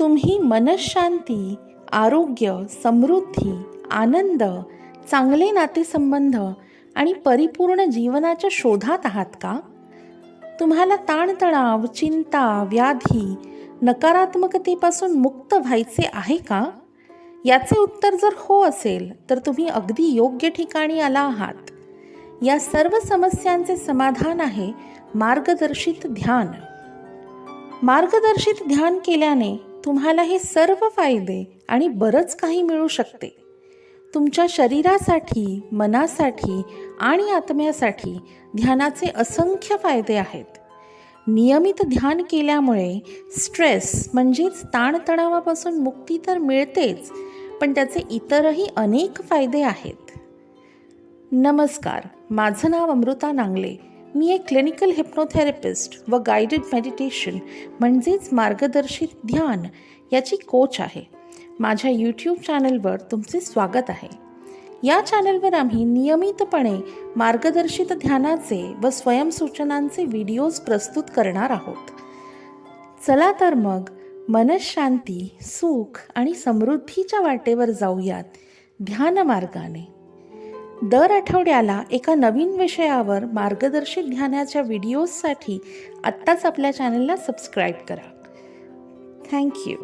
तुम्ही मनशांती आरोग्य समृद्धी आनंद चांगले नातेसंबंध आणि परिपूर्ण जीवनाच्या शोधात आहात का? तुम्हाला ताणतणाव चिंता व्याधी नकारात्मकतेपासून मुक्त व्हायचे आहे का? याचे उत्तर जर हो असेल तर तुम्ही अगदी योग्य ठिकाणी आला आहात. या सर्व समस्यांचे समाधान आहे मार्गदर्शित ध्यान. मार्गदर्शित ध्यान केल्याने तुम्हाला हे सर्व फायदे आणि बरंच काही मिळू शकते. तुमच्या शरीरासाठी मनासाठी आणि आत्म्यासाठी ध्यानाचे असंख्य फायदे आहेत. नियमित ध्यान केल्यामुळे स्ट्रेस म्हणजेच ताणतणावापासून मुक्ती तर मिळतेच पण त्याचे इतरही अनेक फायदे आहेत. नमस्कार माझं नाव अमृता नांगले. मी एक क्लिनिकल हिप्नोथेरपिस्ट व गायडेड मेडिटेशन म्हणजेच मार्गदर्शित ध्यान याची कोच आहे. माझ्या यूट्यूब चॅनलवर तुमचे स्वागत आहे. या चॅनलवर आम्ही नियमितपणे मार्गदर्शित ध्यानाचे व स्वयंसूचनांचे व्हिडिओज प्रस्तुत करणार आहोत. चला तर मग मनशांती सुख आणि समृद्धीच्या वाटेवर जाऊयात ध्यानमार्गाने दर आठवड्याला एका नवीन विषयावर मार्गदर्शित ध्यानाच्या व्हिडिओजसाठी आत्ताच आपल्या चॅनलला सबस्क्राईब करा. थँक्यू